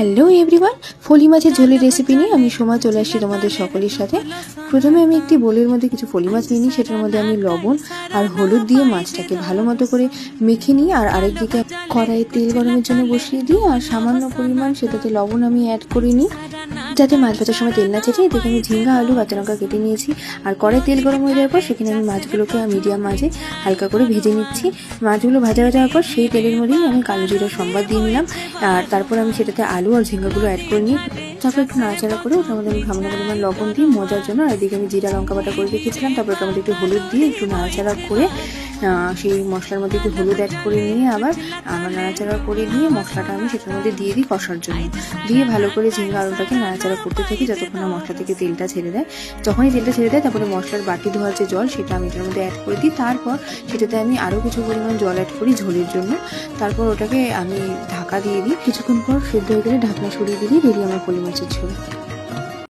Hello everyone ফলি মাছের ঝোলের recipe নিয়ে আমি সময় চলে আসছি তোমাদের সকলের সাথে। প্রথমে আমি একটি বোলের মধ্যে কিছু ফলি মাছ নিয়ে নিই, সেটার মধ্যে আমি লবণ আর হলুদ দিয়ে মাছটাকে ভালো মতো করে মেখে নিই আর আরেকদিকে কড়াইয়ে তেল গরমের জন্য বসিয়ে দিই আর সামান্য পরিমাণ সেটাতে লবণ আমি অ্যাড করে নিই। যাতে মাছ ভাজার সময় তেল না ছেটে এদিকে আমি ঝিঙ্গা, আলু কাঁচা লঙ্কা কেটে নিয়েছি। আর কড়াই তেল গরম হয়ে যাওয়ার পর সেখানে আমি মাছগুলোকে মিডিয়াম মাঝে হালকা করে ভেজে নিচ্ছি। মাছগুলো ভাজা ভাজা হওয়ার পর সেই তেলের মধ্যেই আমি কালো জিরা সম্বাদ দিয়ে নিলাম। আর তারপর আমি সেটাতে আলু আর ঝিঙ্গাগুলো অ্যাড করে নিই তারপর একটু নাড়াচাড়া করে ওটার মধ্যে আমি সামান্য পরিমাণ লবণ দিই মজার জন্য আর এদিকে আমি জিরা, লঙ্কা বাটা করে রেখেছিলাম। তারপর ওটার মধ্যে একটু হলুদ দিয়ে একটু নাড়াচাড়া করে সেই মশলার মধ্যে একটু হলুদ অ্যাড করে নিয়ে আবার আবার নাড়াচাড়া করে নিয়ে মশলাটা আমি সেটার মধ্যে দিয়ে দিই কষার জন্য। দিয়ে ভালো করে ঝিঙ্গা আলুটাকে নাড়াচাড়া করতে থাকি যতক্ষণ না মশলা থেকে তেলটা ছেড়ে দেয়। যখনই তেলটা ছেড়ে দেয় তারপরে মশলার বাটি ধোয়ার যে জল সেটা আমি এটার মধ্যে অ্যাড করে দিই। তারপর সেটাতে আমি আরও কিছু পরিমাণ জল অ্যাড করি ঝোলের জন্য। তারপর ওটাকে আমি ঢাকা দিয়ে দিই। কিছুক্ষণ পর সেদ্ধ হয়ে গেলে ঢাকনা সরিয়ে দিলেই রেডি আমার পলি মাছের ঝোল।